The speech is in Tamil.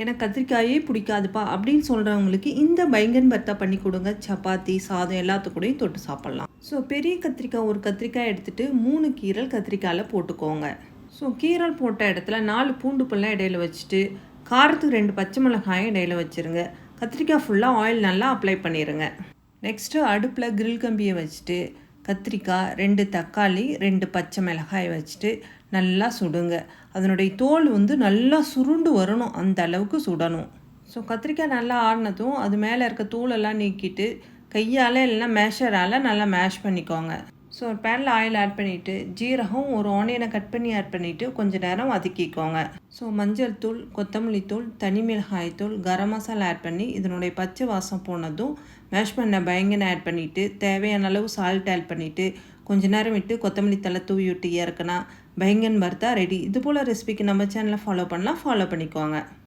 எனக்கு கத்திரிக்காயே பிடிக்காதுப்பா அப்படின்னு சொல்கிறவங்களுக்கு இந்த பைங்கன் பர்த்தா பண்ணி கொடுங்க. சப்பாத்தி சாதம் எல்லாத்துக்கூடையும் தொட்டு சாப்பிட்லாம். ஸோ பெரிய கத்திரிக்காய் ஒரு கத்திரிக்காய் எடுத்துகிட்டு மூணு கீரல் கத்திரிக்காயில் போட்டுக்கோங்க. ஸோ கீரல் போட்ட இடத்துல நாலு பூண்டு பல்லாம் இடையில வச்சுட்டு காரத்துக்கு ரெண்டு பச்சை மிளகாயும் இடையில வச்சுருங்க. கத்திரிக்காய் ஃபுல்லாக ஆயில் நல்லா அப்ளை பண்ணிடுங்க நெக்ஸ்ட்டு அடுப்பில் கிரில் கம்பியை வச்சுட்டு கத்திரிக்காய் ரெண்டு தக்காளி ரெண்டு பச்சை மிளகாய் வச்சுட்டு நல்லா சுடுங்க. அதனுடைய தோல் வந்து நல்லா சுருண்டு வரணும். அந்த அளவுக்கு சுடணும். ஸோ கத்திரிக்காய் நல்லா ஆடினதும் அது மேலே இருக்க தூளெல்லாம் நீக்கிட்டு கையால் இல்லைன்னா மேஷரால் நல்லா மேஷ் பண்ணிக்கோங்க. ஸோ ஒரு பேனில் ஆயில் ஆட் பண்ணிவிட்டு ஜீரகம் ஒரு ஆனியனை கட் பண்ணி ஆட் பண்ணிவிட்டு கொஞ்சம் நேரம் வதக்கிக்கோங்க. ஸோ மஞ்சள் தூள் கொத்தமல்லி தூள் தனி மிளகாய் தூள் கரம் மசாலா ஆட் பண்ணி இதனுடைய பச்சை வாசம் போனதும் மேஷ் பண்ண பயங்கன ஆட் பண்ணிவிட்டு தேவையான அளவு சால்ட் ஆட் பண்ணிவிட்டு கொஞ்ச நேரம் விட்டு கொத்தமல்லி தலை தூவி விட்டு இறக்குனா பயங்கன் பர்த்தா ரெடி இது போல் ரெசிபிக்கு நம்ம சேனலை ஃபாலோ பண்ணலாம் ஃபாலோ பண்ணிக்கோங்க.